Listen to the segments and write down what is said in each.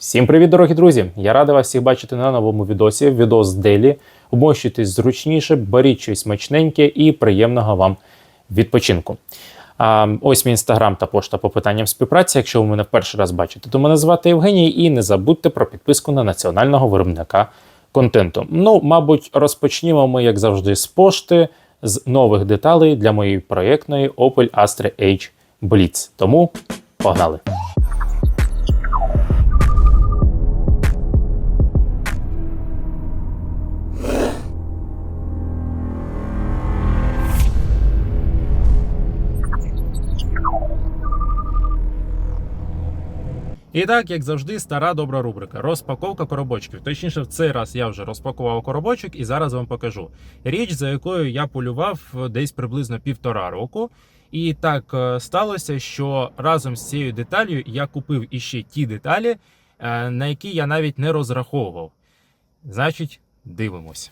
Всім привіт, дорогі друзі! Я радий вас всіх бачити на новому відосі. Відос Делі. Вмощуйтесь зручніше, беріть щось смачненьке і приємного вам відпочинку. А, ось мій інстаграм та пошта по питанням співпраці. Якщо ви мене в перший раз бачите, то мене звати Євгеній, і не забудьте про підписку на національного виробника контенту. Ну, мабуть, розпочнімо ми, як завжди, з пошти, з нових деталей для моєї проєктної Opel Astra H Blitz. Тому погнали! І так, як завжди, стара добра рубрика. Розпаковка коробочків. Точніше, в цей раз я вже розпакував коробочок і зараз вам покажу. Річ, за якою я полював десь приблизно півтора року. І так е, сталося, що разом з цією деталью я купив іще ті деталі, е, на які я навіть не розраховував. Значить, дивимося.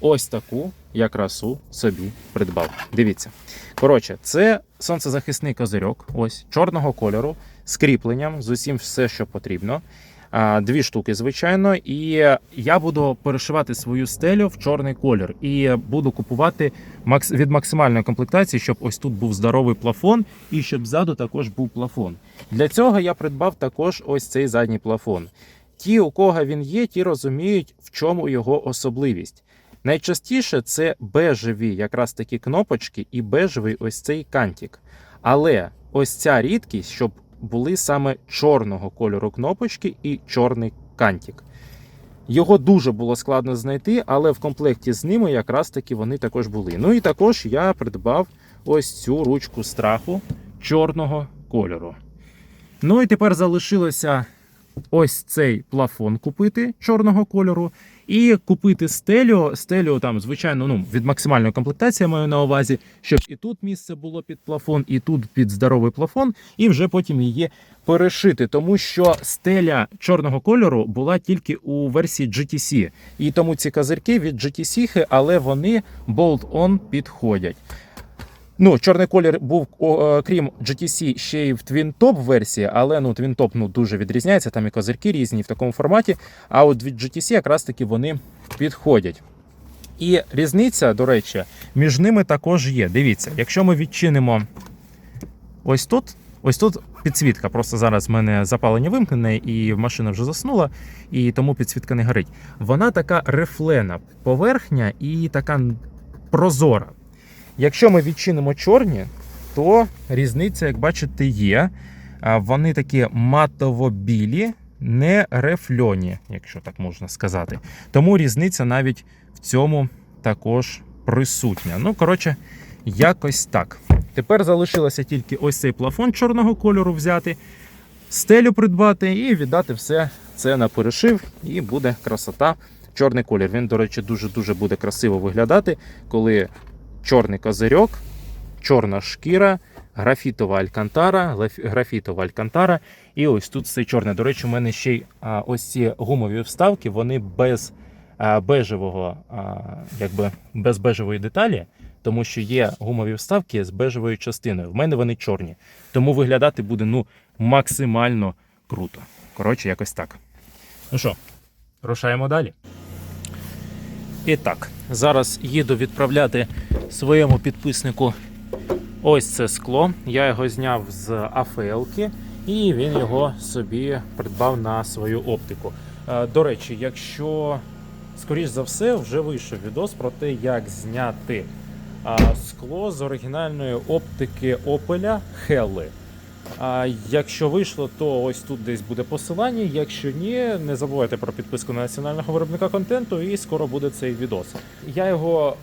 Ось таку я красу собі придбав. Дивіться. Коротше, це сонцезахисний козирьок, ось чорного кольору, з кріпленням, з усім все, що потрібно. Дві штуки, звичайно, і я буду перешивати свою стелю в чорний колір. І буду купувати від максимальної комплектації, щоб ось тут був здоровий плафон, і щоб ззаду також був плафон. Для цього я придбав також ось цей задній плафон. Ті, у кого він є, ті розуміють, в чому його особливість. Найчастіше це бежеві якраз такі кнопочки і бежевий ось цей кантик. Але ось ця рідкість, щоб були саме чорного кольору кнопочки і чорний кантик. Його дуже було складно знайти, але в комплекті з ними якраз таки вони також були. Ну і також я придбав ось цю ручку страху чорного кольору. Ну і тепер залишилося ось цей плафон купити чорного кольору. І купити стелю, стелю там, звичайно, ну від максимальної комплектації маю на увазі, щоб і тут місце було під плафон, і тут під здоровий плафон, і вже потім її перешити. Тому що стеля чорного кольору була тільки у версії GTC. І тому ці козирки від GTC, але вони bolt-on підходять. Ну, чорний колір був, о, крім GTC, ще й в Top версії, але ну, Top ну, дуже відрізняється, там і козирки різні в такому форматі. А от від GTC якраз таки вони підходять. І різниця, до речі, між ними також є. Дивіться, якщо ми відчинимо ось тут, ось тут підсвітка. Просто зараз в мене запалення вимкнене, і машина вже заснула, і тому підсвітка не горить. Вона така рифлена поверхня і така прозора. Якщо ми відчинимо чорні, то різниця, як бачите, є. Вони такі матово-білі, не рефльоні, якщо так можна сказати. Тому різниця навіть в цьому також присутня. Ну, коротше, якось так. Тепер залишилося тільки ось цей плафон чорного кольору взяти, стелю придбати і віддати все це на перешив, і буде красота. Чорний колір. Він, до речі, дуже-дуже буде красиво виглядати, коли чорний козирьок, чорна шкіра, графітова алькантара, графітова алькантара. І ось тут все чорне. До речі, у мене ще й ось ці гумові вставки, вони без бежевого, якби без бежевої деталі, тому що є гумові вставки з бежевою частиною. В мене вони чорні. Тому виглядати буде ну, максимально круто. Коротше, якось так. Ну що, рушаємо далі. І так, зараз їду відправляти своєму підписнику ось це скло. Я його зняв з Афелки, і він його собі придбав на свою оптику. Е, До речі, якщо, скоріш за все, вже вийшов відос про те, як зняти скло з оригінальної оптики Opel Helle. А якщо вийшло, то ось тут десь буде посилання. Якщо ні, не забувайте про підписку на національного виробника контенту, і скоро буде цей відос. Я його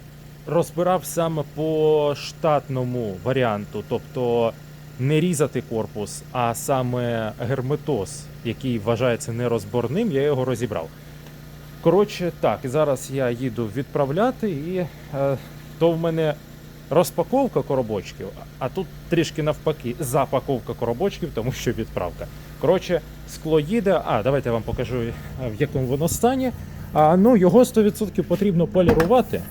розбирав саме по штатному варіанту, тобто не різати корпус, а саме герметоз, який вважається нерозборним, я його розібрав. Коротше, так, зараз я їду відправляти, і е, то в мене розпаковка коробочків, а тут трішки навпаки запаковка коробочків, тому що відправка. Коротше, скло їде. А, давайте я вам покажу, в якому воно стані. А, ну, Його 100% потрібно полірувати.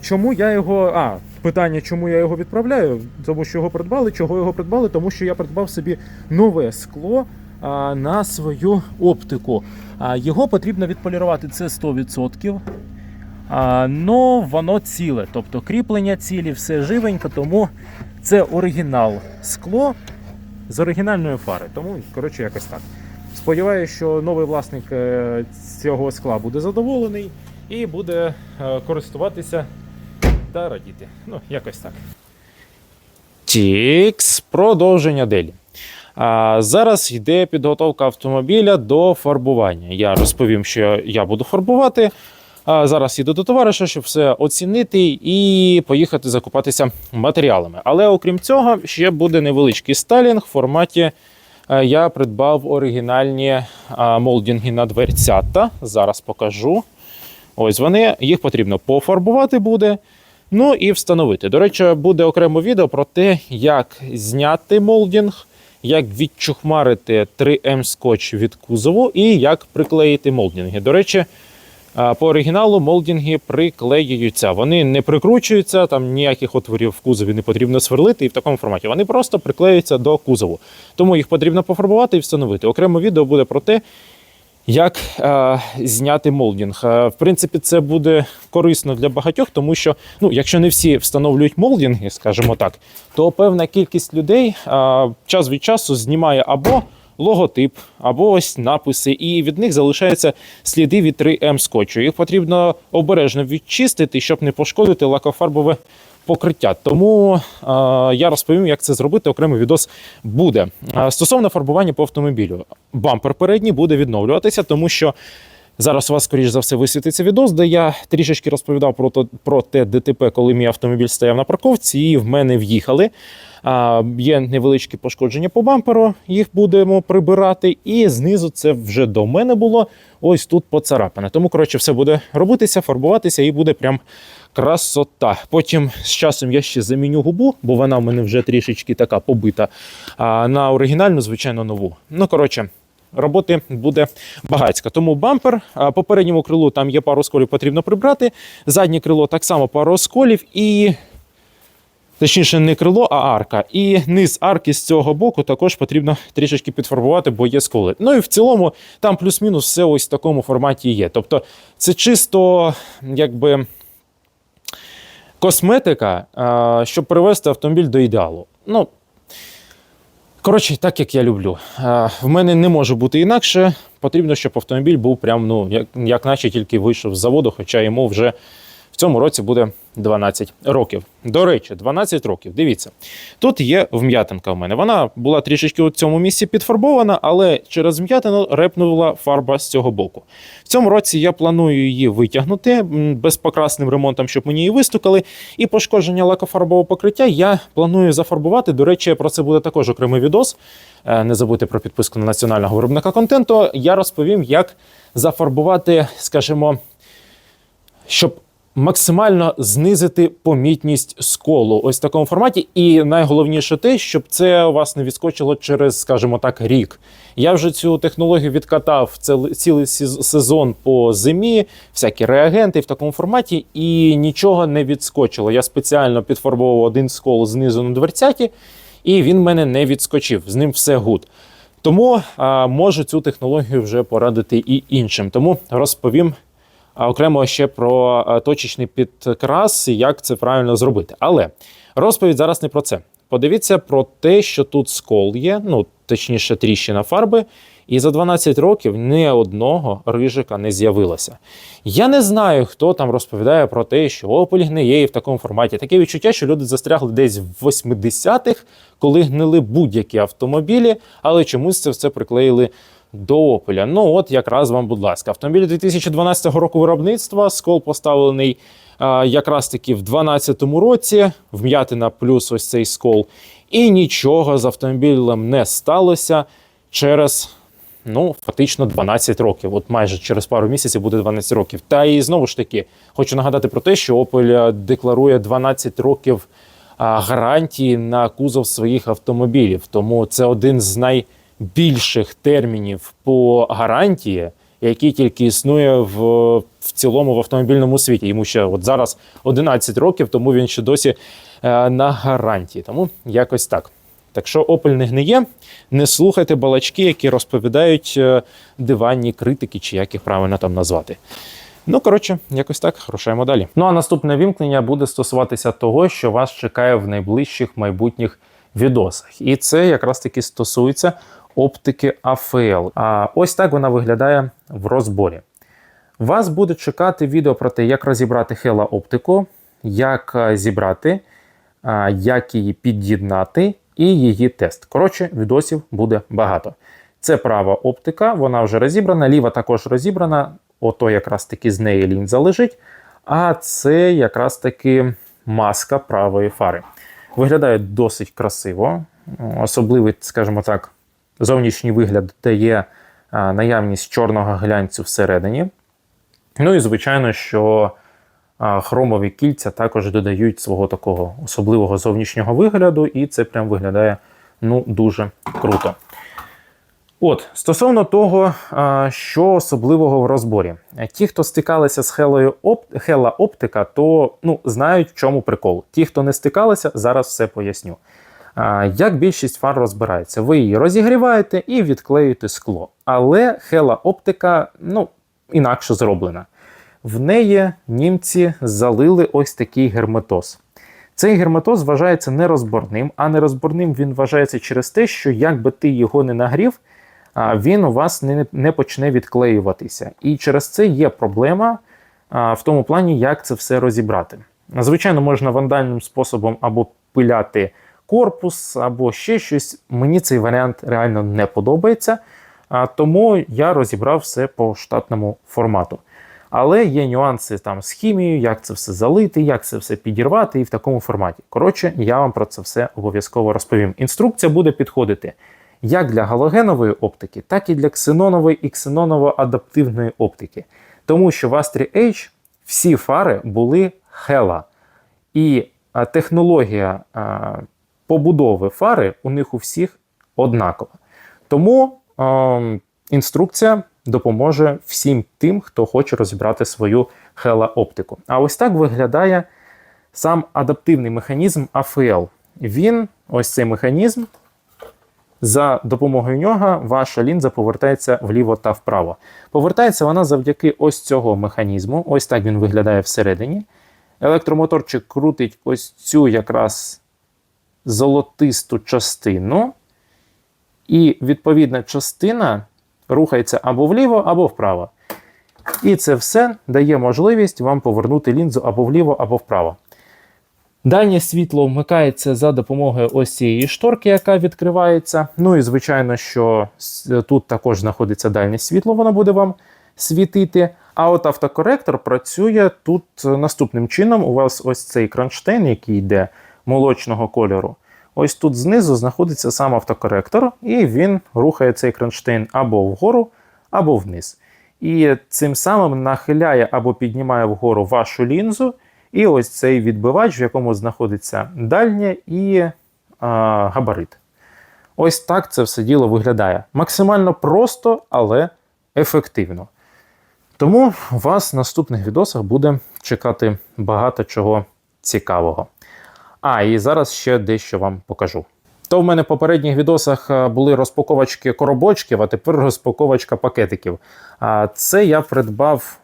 Чому я його. А, питання, чому я його відправляю? Тому що його придбали. Чого його придбали? Тому що я придбав собі нове скло а, на свою оптику. Його потрібно відполірувати це 100%. Но воно ціле, тобто кріплення цілі, все живенько, тому це оригінал скло з оригінальної фари. Тому, коротше, якось так. Сподіваюся, що новий власник е, цього скла буде задоволений і буде е, користуватися та радіти. Ну, якось так. Тікс, продовження делі. А, зараз йде підготовка автомобіля до фарбування. Я розповім, що я буду фарбувати. Зараз їду до товариша, щоб все оцінити і поїхати закупатися матеріалами. Але окрім цього, ще буде невеличкий стайлінг в форматі. е, Я придбав оригінальні а, молдинги на дверцята. Зараз покажу. Ось вони. Їх потрібно пофарбувати буде. Ну і встановити. До речі, буде окремо відео про те, як зняти молдінг, як відчухмарити 3М скотч від кузову і як приклеїти молдінги. До речі, по оригіналу молдінги приклеюються. Вони не прикручуються, там ніяких отворів в кузові не потрібно сверлити і в такому форматі. Вони просто приклеюються до кузову. Тому їх потрібно пофарбувати і встановити. Окремо відео буде про те, як е, зняти молдінг. Е, в принципі, це буде корисно для багатьох, тому що ну, якщо не всі встановлюють молдінги, скажімо так, то певна кількість людей е, час від часу знімає або логотип, або ось написи, і від них залишаються сліди від 3М скотчу. Їх потрібно обережно відчистити, щоб не пошкодити лакофарбове покриття. Тому е, я розповім, як це зробити. Окремий відос буде. Е, стосовно фарбування по автомобілю, бампер передній буде відновлюватися, тому що. Зараз у вас, скоріш за все, висвітиться відос, де я трішечки розповідав про те ДТП, коли мій автомобіль стояв на парковці, і в мене в'їхали. Є невеличкі пошкодження по бамперу, їх будемо прибирати. І знизу це вже до мене було ось тут поцарапане. Тому, коротше, все буде робитися, фарбуватися і буде прям красота. Потім з часом я ще заміню губу, бо вона в мене вже трішечки така побита. А на оригінальну, звичайно, нову. Ну, коротше. Роботи буде багацька. Тому бампер а, по передньому крилу там є пару сколів, потрібно прибрати. Заднє крило так само пару сколів і. Точніше, не крило, а арка. І низ арки з цього боку також потрібно трішечки підфарбувати, бо є сколи. Ну і в цілому там плюс-мінус все ось в такому форматі є. Тобто це чисто якби косметика, щоб привести автомобіль до ідеалу. Ну, Коротше, так як я люблю. В мене не може бути інакше. Потрібно, щоб автомобіль був прям, ну, як, як наче тільки вийшов з заводу, хоча йому вже в цьому році буде 12 років. До речі, 12 років. Дивіться, тут є вм'ятинка в мене. Вона була трішечки у цьому місці підфарбована, але через вм'ятину репнула фарба з цього боку. В цьому році я планую її витягнути безпокрасним ремонтом, щоб мені її вистукали. І пошкодження лакофарбового покриття я планую зафарбувати. До речі, про це буде також окремий відос. Е, Не забудьте про підписку на національного виробника контенту. Я розповім, як зафарбувати, скажімо, щоб максимально знизити помітність сколу ось в такому форматі. І найголовніше те, щоб це у вас не відскочило через, скажімо так, рік. Я вже цю технологію відкатав цілий сезон по зимі, всякі реагенти в такому форматі, і нічого не відскочило. Я спеціально підфарбовував один скол знизу на дверцяті, і він мене не відскочив. З ним все гуд. Тому а, можу цю технологію вже порадити і іншим. Тому розповім а окремо ще про точечний підкрас і як це правильно зробити. Але розповідь зараз не про це. Подивіться про те, що тут скол є, ну точніше, тріщина фарби. І за 12 років ні одного рижика не з'явилося. Я не знаю, хто там розповідає про те, що Opel гниє в такому форматі. Таке відчуття, що люди застрягли десь в 80-х, коли гнили будь-які автомобілі, але чомусь це все приклеїли до Opel. Ну от якраз вам, будь ласка, автомобіль 2012 року виробництва, скол поставлений а, якраз таки в 2012 році, вм'ятина плюс ось цей скол. І нічого з автомобілем не сталося через. Ну, фактично 12 років. От майже через пару місяців буде 12 років. Та і знову ж таки, хочу нагадати про те, що Opel декларує 12 років гарантії на кузов своїх автомобілів. Тому це один з найбільших термінів по гарантії, який тільки існує в, в цілому в автомобільному світі. Йому ще от зараз 11 років, тому він ще досі е, на гарантії. Тому якось так. Так що Opel не гниє, не слухайте балачки, які розповідають е, диванні критики, чи як їх правильно там назвати. Ну, коротше, якось так, рушаємо далі. Ну а наступне вімкнення буде стосуватися того, що вас чекає в найближчих майбутніх відосах. І це якраз таки стосується оптики AFL. А ось так вона виглядає в розборі. Вас буде чекати відео про те, як розібрати Hella оптику, як е, зібрати, як її під'єднати і її тест. Коротше, відосів буде багато. Це права оптика, вона вже розібрана, ліва також розібрана. Ото якраз таки з неї лінза лежить. А це якраз таки маска правої фари. Виглядає досить красиво, особливий, скажімо так, зовнішній вигляд дає наявність чорного глянцю всередині. Ну і звичайно, що хромові кільця також додають свого такого особливого зовнішнього вигляду, і це прям виглядає ну, дуже круто. От, стосовно того, що особливого в розборі. Ті, хто стикалися з Opt- Hella Optica, то ну, знають, в чому прикол. Ті, хто не стикалися, зараз все поясню. Як більшість фар розбирається? Ви її розігріваєте і відклеюєте скло. Але Hella Optica ну, інакше зроблена. В неї німці залили ось такий герметоз. Цей герметоз вважається нерозборним, а нерозборним він вважається через те, що як би ти його не нагрів, він у вас не, не почне відклеюватися. І через це є проблема в тому плані, як це все розібрати. Звичайно, можна вандальним способом або пиляти корпус, або ще щось. Мені цей варіант реально не подобається, тому я розібрав все по штатному формату. Але є нюанси там з хімією, як це все залити, як це все підірвати і в такому форматі. Коротше, я вам про це все обов'язково розповім. Інструкція буде підходити як для галогенової оптики, так і для ксенонової і ксеноново-адаптивної оптики. Тому що в Astri H всі фари були Hella. І технологія побудови фари у них у всіх однакова. Тому а, інструкція допоможе всім тим, хто хоче розібрати свою Hella оптику. А ось так виглядає сам адаптивний механізм AFL. Він, ось цей механізм, за допомогою нього ваша лінза повертається вліво та вправо. Повертається вона завдяки ось цього механізму. Ось так він виглядає всередині. Електромоторчик крутить ось цю якраз золотисту частину. І відповідна частина рухається або вліво, або вправо. І це все дає можливість вам повернути лінзу або вліво, або вправо. Дальнє світло вмикається за допомогою ось цієї шторки, яка відкривається. Ну і звичайно, що тут також знаходиться дальнє світло, воно буде вам світити. А от автокоректор працює тут наступним чином. У вас ось цей кронштейн, який йде молочного кольору. Ось тут знизу знаходиться сам автокоректор, і він рухає цей кронштейн або вгору, або вниз. І цим самим нахиляє або піднімає вгору вашу лінзу. І ось цей відбивач, в якому знаходиться дальнє і а, габарит. Ось так це все діло виглядає. Максимально просто, але ефективно. Тому вас в наступних відосах буде чекати багато чого цікавого. А, і зараз ще дещо вам покажу. То в мене в попередніх відосах е, були розпаковочки коробочків, а тепер розпаковочка пакетиків. А Це я придбав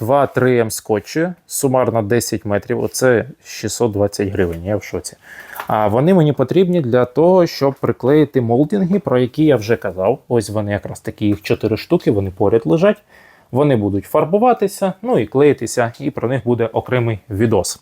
2-3 М скотчі, сумарно 10 метрів. Оце 620 гривень. Я в шоці. А вони мені потрібні для того, щоб приклеїти молдинги, про які я вже казав. Ось вони якраз такі їх 4 штуки, вони поряд лежать. Вони будуть фарбуватися, ну і клеїтися, і про них буде окремий відос.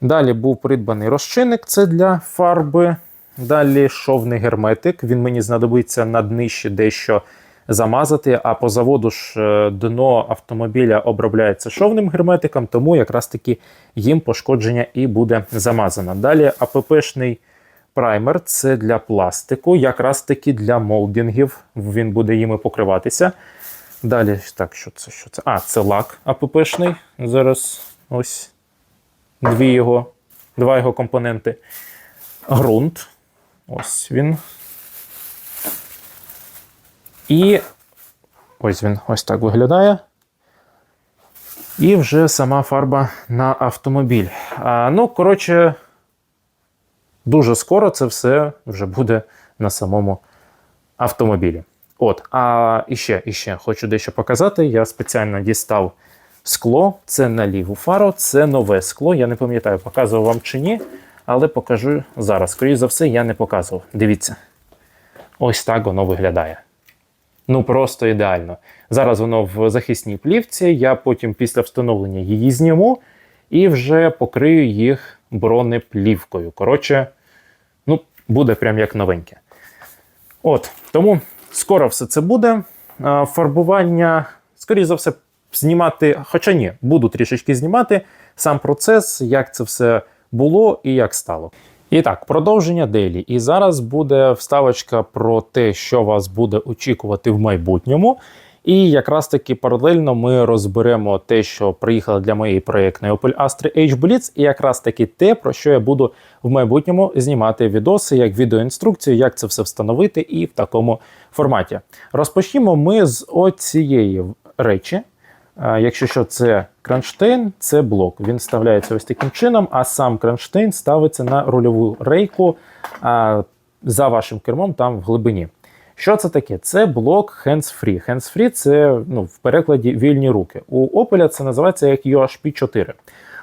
Далі був придбаний розчинник, це для фарби. Далі шовний герметик. Він мені знадобиться на днище дещо замазати. А по заводу ж е, дно автомобіля обробляється шовним герметиком, тому якраз таки їм пошкодження і буде замазано. Далі АППшний праймер це для пластику, якраз таки для молдингів. Він буде їми покриватися. Далі, так, що це? Що це? А, це лак АППшний. Зараз ось дві його, два його компоненти. Грунт. Ось він. І ось він ось так виглядає. І вже сама фарба на автомобіль. А, ну, коротше, дуже скоро це все вже буде на самому автомобілі. От, а іще, іще хочу дещо показати. Я спеціально дістав скло, це на ліву фару, це нове скло. Я не пам'ятаю, показував вам чи ні, але покажу зараз. Скоріше за все, я не показував. Дивіться. Ось так воно виглядає. Ну просто ідеально. Зараз воно в захисній плівці. Я потім після встановлення її зніму і вже покрию їх бронеплівкою. Коротше, ну, буде прям як новеньке. От, тому скоро все це буде. Фарбування, скоріше за все, знімати, хоча ні, буду трішечки знімати сам процес, як це все було і як стало. І так, продовження делі. І зараз буде вставочка про те, що вас буде очікувати в майбутньому. І якраз таки паралельно ми розберемо те, що приїхало для моєї проєктної Opel Astra H Blitz, і якраз таки те, про що я буду в майбутньому знімати відоси, як відеоінструкцію, як це все встановити і в такому форматі. Розпочнімо ми з оцієї речі. Якщо що, це кронштейн, це блок. Він вставляється ось таким чином, а сам кронштейн ставиться на рульову рейку за вашим кермом там в глибині. Що це таке? Це блок hands-free. Hands-free – це ну, в перекладі вільні руки. У Opel це називається як UHP 4.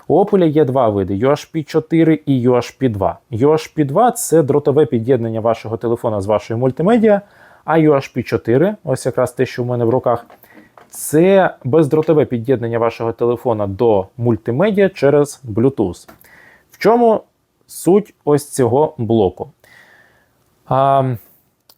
У Opel є два види: UHP 4 і UHP 2. UHP 2 це дротове під'єднання вашого телефона з вашою мультимедіа, а UHP 4, ось якраз те, що в мене в руках, це бездротове під'єднання вашого телефона до мультимедіа через Bluetooth. В чому суть ось цього блоку? А,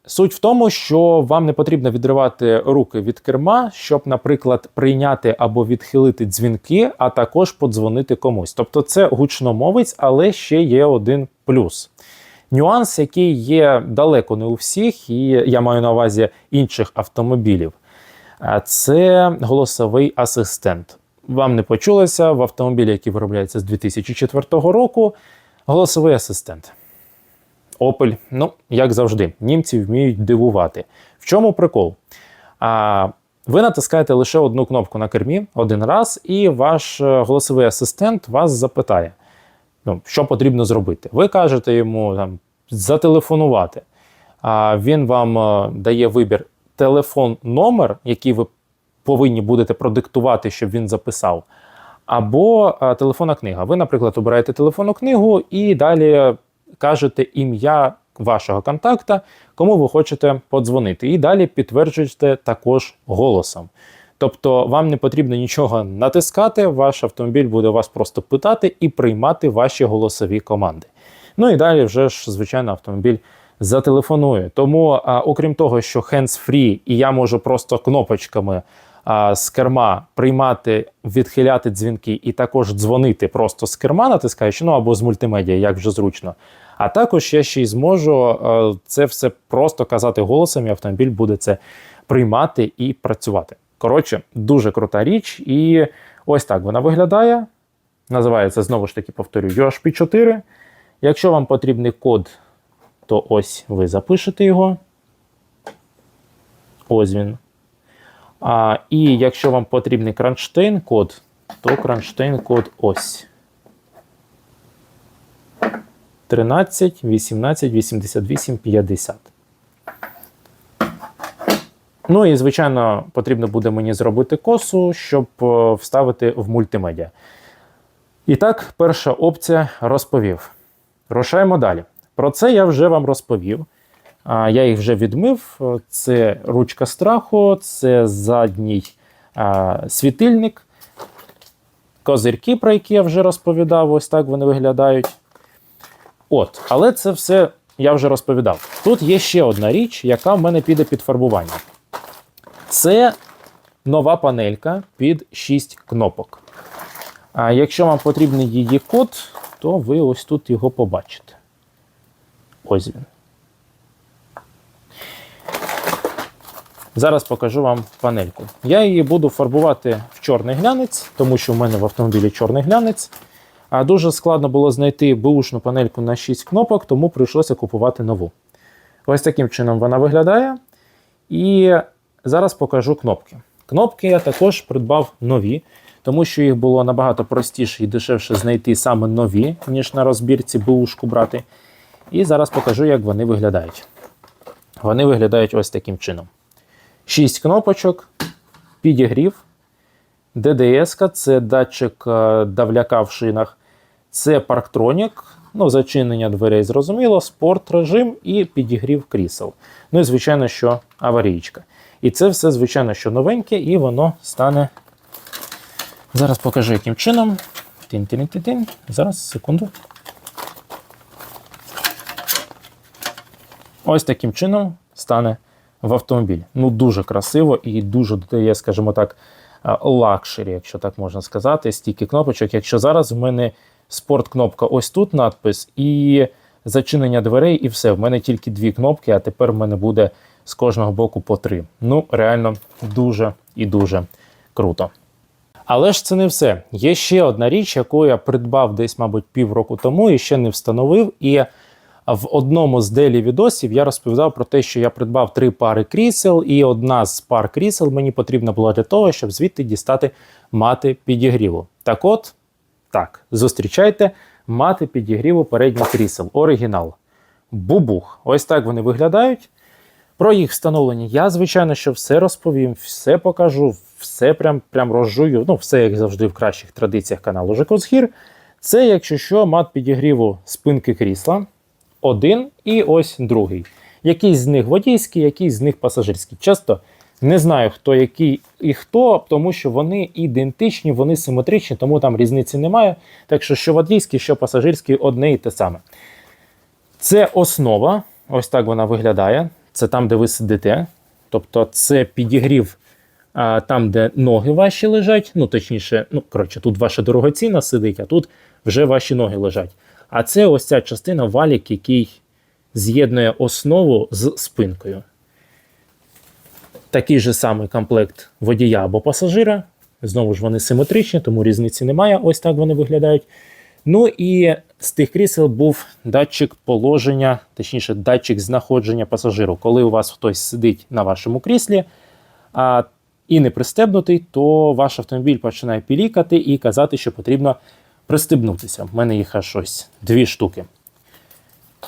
Суть в тому, що вам не потрібно відривати руки від керма, щоб, наприклад, прийняти або відхилити дзвінки, а також подзвонити комусь. Тобто це гучномовець, але ще є один плюс. Нюанс, який є далеко не у всіх, і я маю на увазі інших автомобілів, це голосовий асистент. Вам не почулося в автомобілі, який виробляється з 2004 року, голосовий асистент. Opel, ну, як завжди, німці вміють дивувати. В чому прикол? А, Ви натискаєте лише одну кнопку на кермі один раз, і ваш е, голосовий асистент вас запитає, ну, що потрібно зробити. Ви кажете йому там, зателефонувати. А Він вам е, дає вибір телефон номер, який ви повинні будете продиктувати, щоб він записав. Або телефонна книга. Ви, наприклад, обираєте телефонну книгу і далі кажете ім'я вашого контакта, кому ви хочете подзвонити. І далі підтверджуєте також голосом. Тобто вам не потрібно нічого натискати, ваш автомобіль буде вас просто питати і приймати ваші голосові команди. Ну і далі вже ж, звичайно, автомобіль зателефонує. Тому, а, окрім того, що hands-free, і я можу просто кнопочками а, з керма приймати, відхиляти дзвінки і також дзвонити просто з керма, натискаючи, ну або з мультимедіа, як вже зручно. А також я ще й зможу а, це все просто казати голосом, і автомобіль буде це приймати і працювати. Коротше, дуже крута річ, і ось так вона виглядає. Називається знову ж таки, повторюю, UHP 4. Якщо вам потрібний код, то ось ви запишете його. Ось він. А, І якщо вам потрібний кронштейн код, то кронштейн код ось. 13, 18, 88, 50. Ну і, звичайно, потрібно буде мені зробити косу, щоб е, вставити в мультимедіа. І так, перша опція розповів. Рушаємо далі. Про це я вже вам розповів. Я їх вже відмив. Це ручка страху, це задній світильник, козирки, про які я вже розповідав, ось так вони виглядають. От, Але це все я вже розповідав. Тут є ще одна річ, яка в мене піде під фарбування. Це нова панелька під 6 кнопок. А якщо вам потрібний її код, то ви ось тут його побачите. Ось. Зараз покажу вам панельку. Я її буду фарбувати в чорний глянець, тому що в мене в автомобілі чорний глянець. А дуже складно було знайти бушну панельку на 6 кнопок, тому прийшлося купувати нову. Ось таким чином вона виглядає. І зараз покажу кнопки. Кнопки я також придбав нові, тому що їх було набагато простіше і дешевше знайти саме нові, ніж на розбірці бушку брати. І зараз покажу, як вони виглядають. Вони виглядають ось таким чином: 6 кнопочок, підігрів, ДДС, це датчик е, давляка в шинах, це парктронік, ну, зачинення дверей зрозуміло, спорт режим і підігрів крісел. Ну і, звичайно, що аварійка. І це все, звичайно, що новеньке, і воно стане. Зараз покажу, яким чином. Тин-тин-тин-тин. Зараз, секунду. Ось таким чином стане в автомобіль. Ну, дуже красиво і дуже додає, скажімо так, лакшері, якщо так можна сказати, стільки кнопочок. Якщо зараз в мене спорт-кнопка ось тут надпис, і зачинення дверей, і все. В мене тільки дві кнопки, а тепер в мене буде з кожного боку по три. Ну, реально дуже і дуже круто. Але ж це не все. Є ще одна річ, яку я придбав десь, мабуть, півроку тому і ще не встановив. І в одному з делі відосів я розповідав про те, що я придбав три пари крісел, і одна з пар крісел мені потрібна була для того, щоб звідти дістати мати підігріву. Так от, так, зустрічайте мати підігріву передніх крісел. Оригінал. Бубух. Ось так вони виглядають. Про їх встановлення я, звичайно, що все розповім, все покажу, все прям, прям розжую. Ну, все, як завжди, в кращих традиціях каналу Жекосхір. Це, якщо що, мат підігріву спинки крісла. Один і ось другий. Якийсь з них водійський, якийсь з них пасажирський. Часто не знаю, хто який і хто, тому що вони ідентичні, вони симетричні, тому там різниці немає. Так що, що водійський, що пасажирський одне і те саме. Це основа, ось так вона виглядає. Це там, де ви сидите. Тобто, це підігрів а, там, де ноги ваші лежать. Ну, точніше, ну, коротше, тут ваша дорогоцінна сидить, а тут вже ваші ноги лежать. А це ось ця частина валік, який з'єднує основу з спинкою. Такий же самий комплект водія або пасажира. Знову ж вони симетричні, тому різниці немає. Ось так вони виглядають. Ну і з тих крісел був датчик положення, точніше, датчик знаходження пасажиру. Коли у вас хтось сидить на вашому кріслі а, і не пристебнутий, то ваш автомобіль починає пілікати і казати, що потрібно пристебнутися. В мене їх аж ось дві штуки.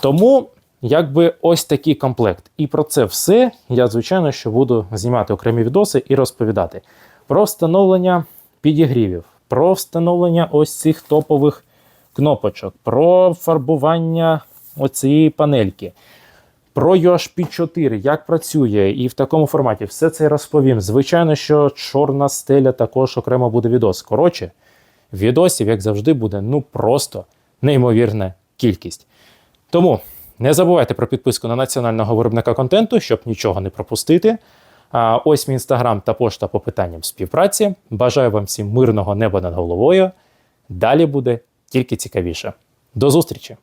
Тому, якби ось такий комплект. І про це все я, звичайно, що буду знімати окремі відоси і розповідати про встановлення підігрівів, про встановлення ось цих топових кнопочок, про фарбування оцієї панельки. Про UHP 4, як працює, і в такому форматі все це я розповім. Звичайно, що чорна стеля також окремо буде відос. Коротше, відосів, як завжди, буде ну просто неймовірна кількість. Тому не забувайте про підписку на національного виробника контенту, щоб нічого не пропустити. А ось мій інстаграм та пошта по питанням співпраці. Бажаю вам всім мирного неба над головою. Далі буде тільки цікавіше. До зустрічі!